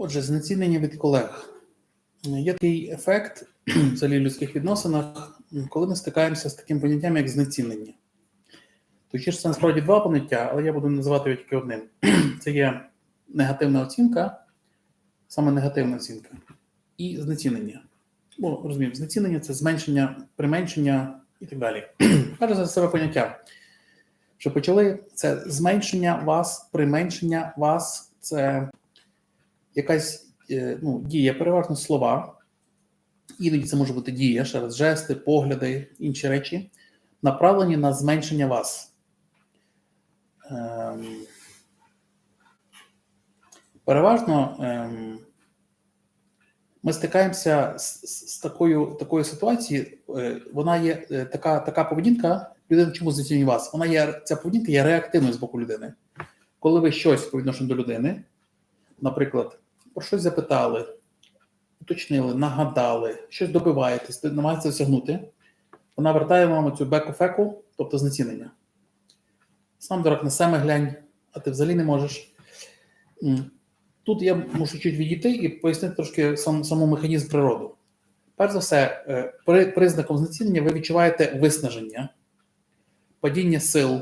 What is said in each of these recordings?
Отже, знецінення від колег. Є такий ефект взагалі в людських відносинах, коли ми стикаємося з таким поняттям, як знецінення. Точніше, це насправді два поняття, але я буду називати його тільки одним. Це є негативна оцінка, саме негативна оцінка, і знецінення. Бо розуміємо, знецінення це зменшення, применшення і так далі. Перше за себе поняття. Що почали, це зменшення вас, применшення вас, це якась е, ну, дія, переважно слова. Іноді це може бути дія, ще раз, жести, погляди, інші речі, направлені на зменшення вас. Ем, переважно ем, ми стикаємося з, з, з такою, такою ситуацією. Е, вона є е, така, така поведінка, людина чому зацінює вас? Вона є, ця поведінка є реактивною з боку людини. Коли ви щось по відношенню до людини, наприклад, про щось запитали, уточнили, нагадали, щось добиваєтесь, намагаєтеся досягнути, вона вертає вам цю беку-феку, тобто знецінення. Сам дурак на себе глянь, а ти взагалі не можеш. Тут я мушу чуть відійти і пояснити трошки сам, саму механізм природу. Перш за все, е, при признаком знецінення ви відчуваєте виснаження, падіння сил,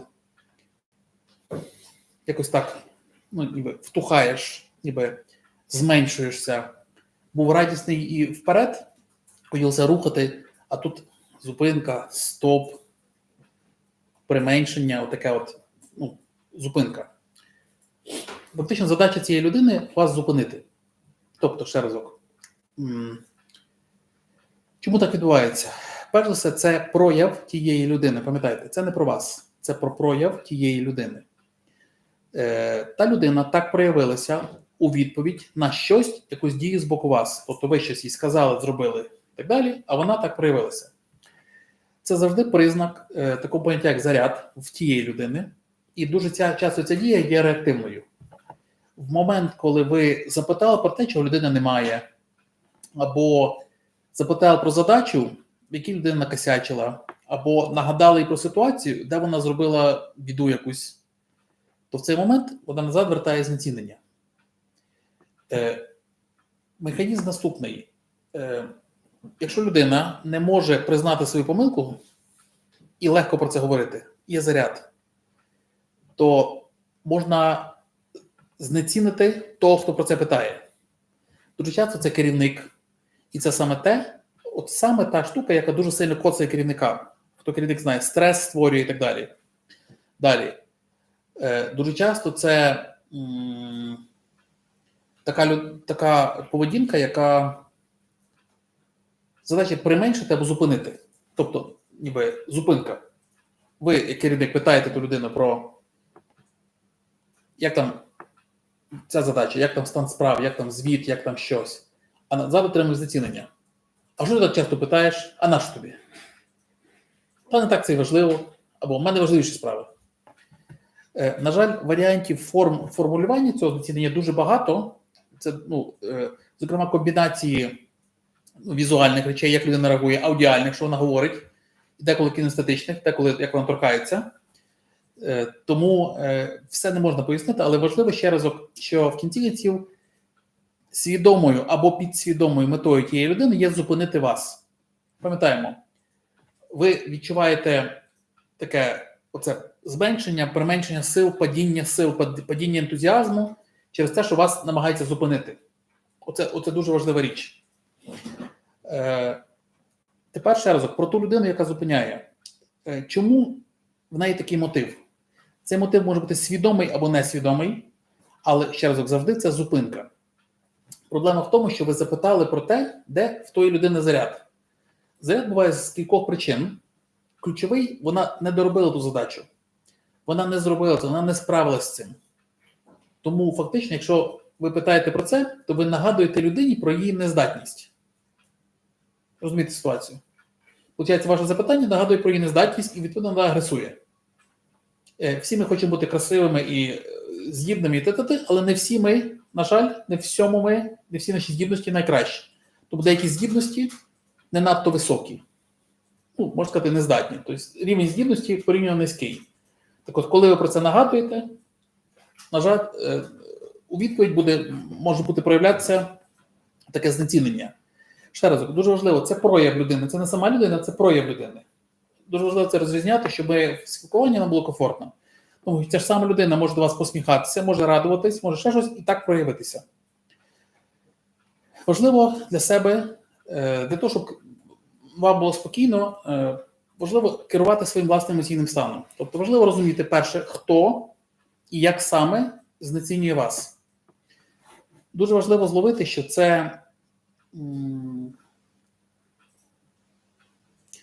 якось так, ну, ніби втухаєш, ніби зменшуєшся. Був радісний і вперед, хотілося рухати, а тут зупинка, стоп, применшення, отаке от, ну, зупинка. Фактично, задача цієї людини вас зупинити. Тобто, ще разок. Чому так відбувається? Перш за все, це прояв тієї людини. Пам'ятаєте, це не про вас, це про прояв тієї людини. Е, та людина так проявилася у відповідь на щось, якусь дію з боку вас. Тобто ви щось їй сказали, зробили і так далі, а вона так проявилася. Це завжди признак е, такого поняття, як заряд в тієї людини, і дуже ця, часто ця дія є реактивною. В момент, коли ви запитали про те, чого людина немає, або запитали про задачу, в якій людина накосячила, або нагадали їй про ситуацію, де вона зробила біду якусь, то в цей момент вона назад вертає знецінення. Е, механізм наступний. Е, якщо людина не може признати свою помилку і легко про це говорити, є заряд, то можна знецінити того, хто про це питає. Дуже часто це керівник, і це саме те, от саме та штука, яка дуже сильно коцає керівника. Хто керівник знає, стрес створює і так далі. Далі. Е, дуже часто це така, така поведінка, яка задача применшити або зупинити. Тобто, ніби зупинка. Ви, як керівник, питаєте ту людину про як там ця задача, як там стан справ, як там звіт, як там щось. А назад отримуєш зацінення. А що ти так часто питаєш? А на що тобі? Та не так це важливо, або в мене важливіші справи. Е, на жаль, варіантів форм формулювання цього зацінення дуже багато. Це, ну, е, зокрема, комбінації ну, візуальних речей, як людина реагує, аудіальних, що вона говорить, і деколи кінестетичних, деколи як вона торкається. Е, Тому е, все не можна пояснити, але важливо ще разок, що в кінці кінців свідомою або підсвідомою метою тієї людини є зупинити вас. Пам'ятаємо, ви відчуваєте таке оце зменшення, применшення сил, падіння сил, падіння ентузіазму через те, що вас намагаються зупинити. Оце, оце дуже важлива річ. Е, тепер ще разок про ту людину, яка зупиняє. Е, чому в неї такий мотив? Цей мотив може бути свідомий або несвідомий, але ще разок завжди це зупинка. Проблема в тому, що ви запитали про те, де в тої людини заряд. Заряд буває з кількох причин. Ключовий, вона не доробила ту задачу. Вона не зробила це, вона не справилася з цим. Тому фактично, якщо ви питаєте про це, то ви нагадуєте людині про її нездатність. Розумієте ситуацію? Получається, ваше запитання нагадує про її нездатність і відповідно вона агресує. Е, Всі ми хочемо бути красивими і е, здібними, і т.т., але не всі ми, на жаль, не всьому ми, не всі наші здібності найкращі. Тобто деякі здібності не надто високі. Ну, можна сказати, нездатні. Тобто рівень здібності порівняно низький. Так от, коли ви про це нагадуєте, на жаль, е, у відповідь буде може бути проявлятися таке знецінення. Ще раз, дуже важливо, це прояв людини. Це не сама людина, це прояв людини. Дуже важливо це розрізняти, щоб в спілкуванні нам було комфортно. Тому ця ж сама людина може до вас посміхатися, може радуватись, може ще щось і так проявитися. Важливо для себе, е, для того, щоб вам було спокійно, е, важливо керувати своїм власним емоційним станом. Тобто важливо розуміти, перше, хто і як саме знецінює вас. Дуже важливо зловити, що це,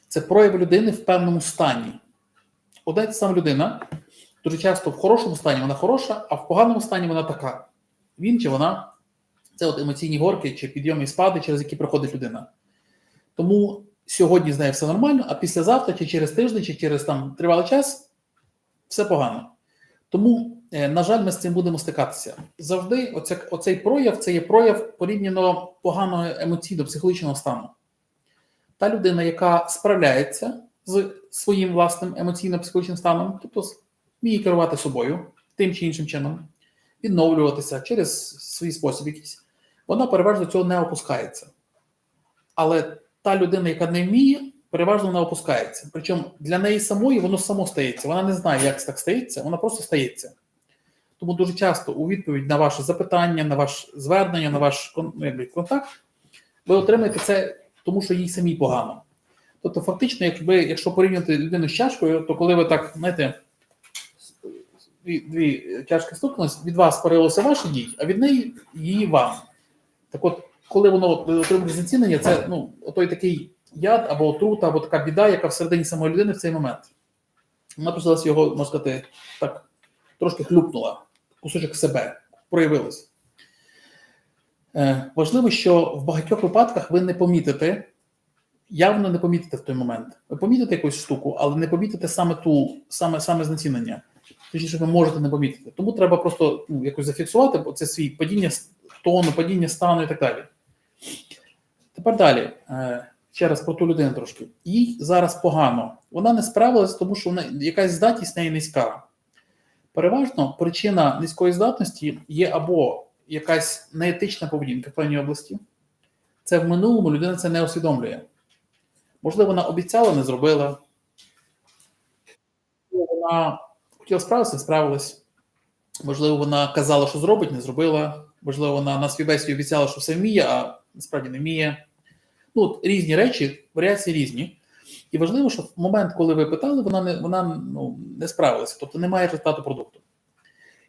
це прояв людини в певному стані. Одна та сама людина дуже часто в хорошому стані вона хороша, а в поганому стані вона така. Він чи вона це от емоційні горки чи підйоми і спади, через які проходить людина. Тому сьогодні з нею все нормально, а післязавтра, чи через тиждень, чи через там тривалий час все погано. Тому, е, на жаль, ми з цим будемо стикатися. Завжди оця, оцей прояв це є прояв порівняно поганого емоційно-психологічного стану. Та людина, яка справляється з своїм власним емоційно-психологічним станом, тобто вміє керувати собою тим чи іншим чином, відновлюватися через свій спосіб якийсь, вона переважно цього не опускається. Але та людина, яка не вміє, переважно вона опускається. Причому для неї самої воно само стається. Вона не знає, як так стається, вона просто стається. Тому дуже часто у відповідь на ваше запитання, на ваше звернення, на ваш ну, контакт, ви отримаєте це, тому що їй самій погано. Тобто, фактично, якби, якщо порівняти людину з чашкою, то коли ви так, знаєте, дві, дві чашки стукнулись, від вас парилося ваше дій, а від неї її вам. Так от, коли воно ви отримуєте знецінення, це ну, той такий яд або отрута, або така біда, яка всередині самої людини в цей момент. Вона почалася його, можна сказати, так трошки хлюпнула, кусочок себе, проявилась. Е, важливо, що в багатьох випадках ви не помітите, явно не помітите в той момент. Ви помітите якусь штуку, але не помітите саме ту, саме, саме знецінення. Точніше, ви можете не помітити. Тому треба просто ну, якось зафіксувати, бо це свій падіння тону, падіння стану і так далі. Тепер далі. Е, Ще раз про ту людину трошки. Їй зараз погано. Вона не справилася, тому що вона, якась здатність неї низька. Переважно причина низької здатності є або якась неетична поведінка в певній області. Це в минулому людина це не усвідомлює. Можливо, вона обіцяла, не зробила. Вона хотіла справитися, справилась. Можливо, вона казала, що зробить, не зробила. Можливо, вона на співбесіді обіцяла, що все вміє, а насправді не вміє. Ну, от різні речі, варіації різні. І важливо, що в момент, коли ви питали, вона не вона ну, не справилася, тобто немає результату продукту.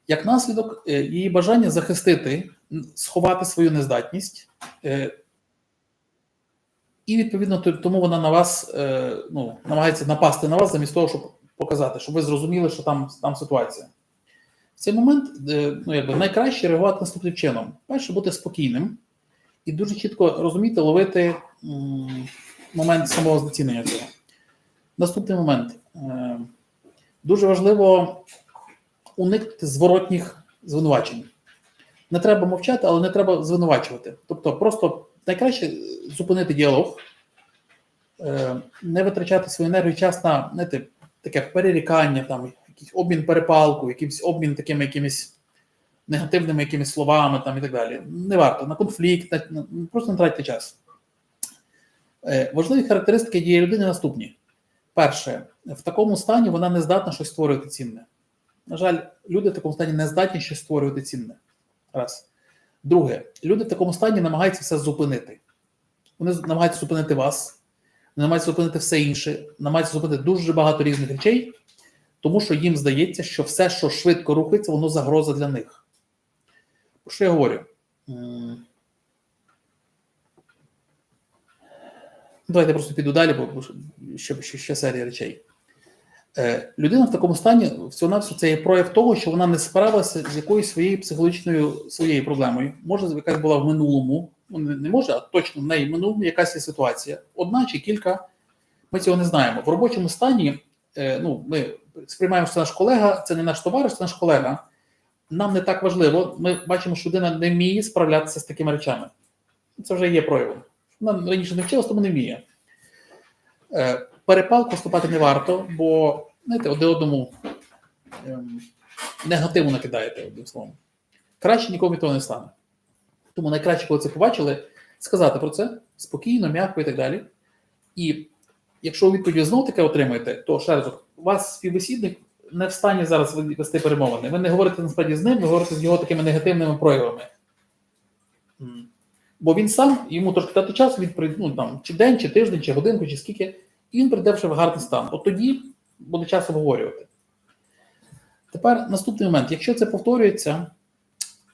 Як наслідок, е, її бажання захистити, сховати свою нездатність, е, і відповідно тому вона на вас е, ну, намагається напасти на вас замість того, щоб показати, щоб ви зрозуміли, що там, там ситуація. В цей момент ну, якби, найкраще реагувати наступним чином. Перше, бути спокійним і дуже чітко розуміти, ловити момент самого знецінення цього. Наступний момент. Е, Дуже важливо уникнути зворотніх звинувачень. Не треба мовчати, але не треба звинувачувати. Тобто, просто найкраще зупинити діалог, е, не витрачати свою енергію час на знаєте, таке перерікання, там, якийсь обмін перепалку, якийсь обмін такими якимись негативними якимись словами там, і так далі. Не варто на конфлікт, на, просто не тратьте час. Е, важливі характеристики дії людини наступні. Перше, в такому стані вона не здатна щось створювати цінне. На жаль, люди в такому стані не здатні щось створювати цінне. Раз. Друге, люди в такому стані намагаються все зупинити. Вони намагаються зупинити вас, намагаються зупинити все інше, намагаються зупинити дуже багато різних речей, тому що їм здається, що все, що швидко рухається, воно загроза для них. Що я говорю? Давайте просто піду далі, бо ще, ще, ще серія речей. Е, людина в такому стані всього навсього це є прояв того, що вона не справилася з якоюсь своєю психологічною своєю проблемою. Може, якась була в минулому, ну не, не може, а точно в неї в минулому якась є ситуація. Одна чи кілька, ми цього не знаємо. В робочому стані е, ну, ми сприймаємо, що це наш колега, це не наш товариш, це наш колега. Нам не так важливо. Ми бачимо, що людина не вміє справлятися з такими речами. Це вже є проявом. Вона раніше не вчилась, тому не вміє. Е, перепалку вступати не варто, бо знаєте, один одному ем, негативно накидаєте одним словом. краще нікому того не стане. Тому найкраще, коли це побачили, сказати про це спокійно, м'яко і так далі. І якщо у відповіді знов таке отримаєте, то ще раз, у вас співбесідник не в стані зараз вести перемовини. Ви не говорите насправді з ним, ви говорите з його такими негативними проявами. Бо він сам, йому трошки дати час, він прийде, ну, там, чи день, чи тиждень, чи годинку, чи скільки, і він прийде вже в гарний стан. От тоді буде час обговорювати. Тепер наступний момент. Якщо це повторюється,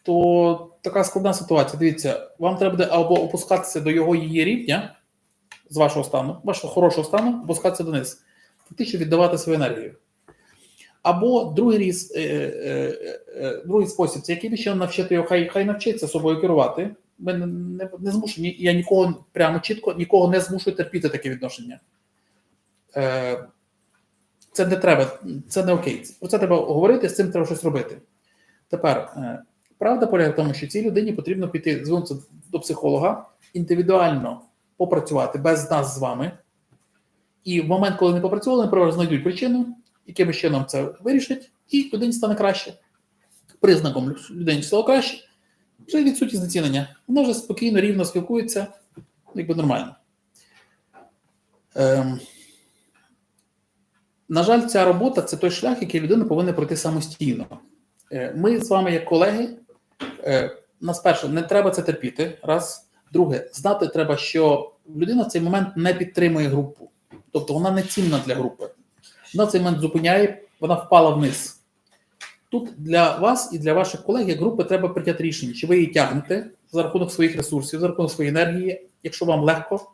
то така складна ситуація. Дивіться, вам треба буде або опускатися до його її рівня з вашого стану, вашого хорошого стану, опускатися дониз, фактично віддавати свою енергію. Або другий е, е, е, другий спосіб, це який ще навчити його, хай, хай навчиться собою керувати. Ми не, не, не змушені, я нікого прямо чітко, нікого не змушую терпіти таке відношення. Е, це не треба, це не окей. Про це треба говорити, з цим треба щось робити. Тепер, е, правда полягає в тому, що цій людині потрібно піти звернутися до психолога, індивідуально попрацювати без нас з вами. І в момент, коли не попрацювали, наприклад, знайдуть причину, яким чином це вирішать, і людині стане краще. Признаком людині стало краще, вже відсутність знецінення. Вона вже спокійно, рівно спілкується, якби нормально. Ем, на жаль, ця робота це той шлях, який людина повинна пройти самостійно. Е, Ми з вами, як колеги, е, нас перше, не треба це терпіти. Раз. Друге, знати треба, що людина в цей момент не підтримує групу. Тобто вона не цінна для групи. Вона цей момент зупиняє, вона впала вниз. Тут для вас і для ваших колег, як групи, треба прийняти рішення, чи ви її тягнете за рахунок своїх ресурсів, за рахунок своєї енергії, якщо вам легко.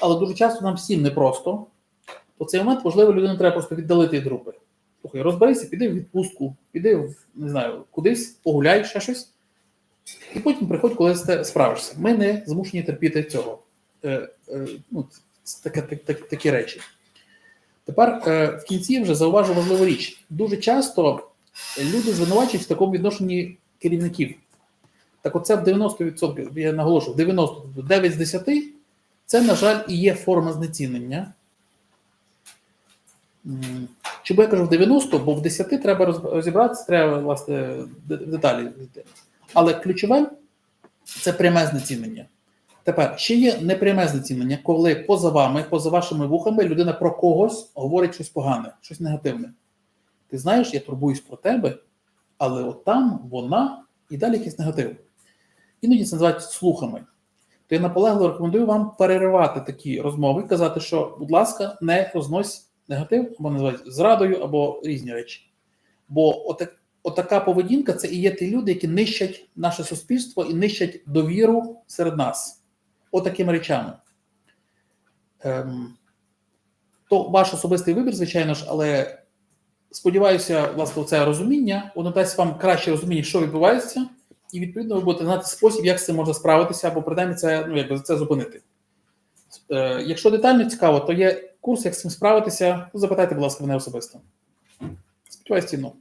Але дуже часто нам всім непросто, то цей момент, можливо, людину треба просто віддалити від групи. Слухай, розберися, піди в відпустку, піди в не знаю, кудись, погуляй, ще щось. І потім приходь, коли справишся. Ми не змушені терпіти цього. Е, е, ну, таке, так, так, такі речі. Тепер е, в кінці вже зауважу важливу річ. Дуже часто люди звинувачують в такому відношенні керівників. Так оце в 90%, я наголошую, 90, 9 з 10 це, на жаль, і є форма знецінення. Чому я кажу в 90, бо в 10 треба розібратися, треба власне деталі. Але ключове це пряме знецінення. Тепер ще є непряме знецінення, коли поза вами, поза вашими вухами людина про когось говорить щось погане, щось негативне. Ти знаєш, я турбуюсь про тебе, але от там вона і далі якийсь негатив. Іноді це називають слухами. То я наполегливо рекомендую вам переривати такі розмови, і казати, що, будь ласка, не рознось негатив, або називають зрадою, або різні речі. Бо отак, отака поведінка це і є ті люди, які нищать наше суспільство і нищать довіру серед нас. Отакими речами. Ем, то ваш особистий вибір, звичайно ж, але сподіваюся, власне, це розуміння, воно дасть вам краще розуміння, що відбувається, і відповідно ви будете знати спосіб, як з цим можна справитися, або принаймні це, ну, якби, це зупинити. Е, якщо детально цікаво, то є курс, як з цим справитися. Запитайте, будь ласка, мене особисто. Сподіваюсь, цінно.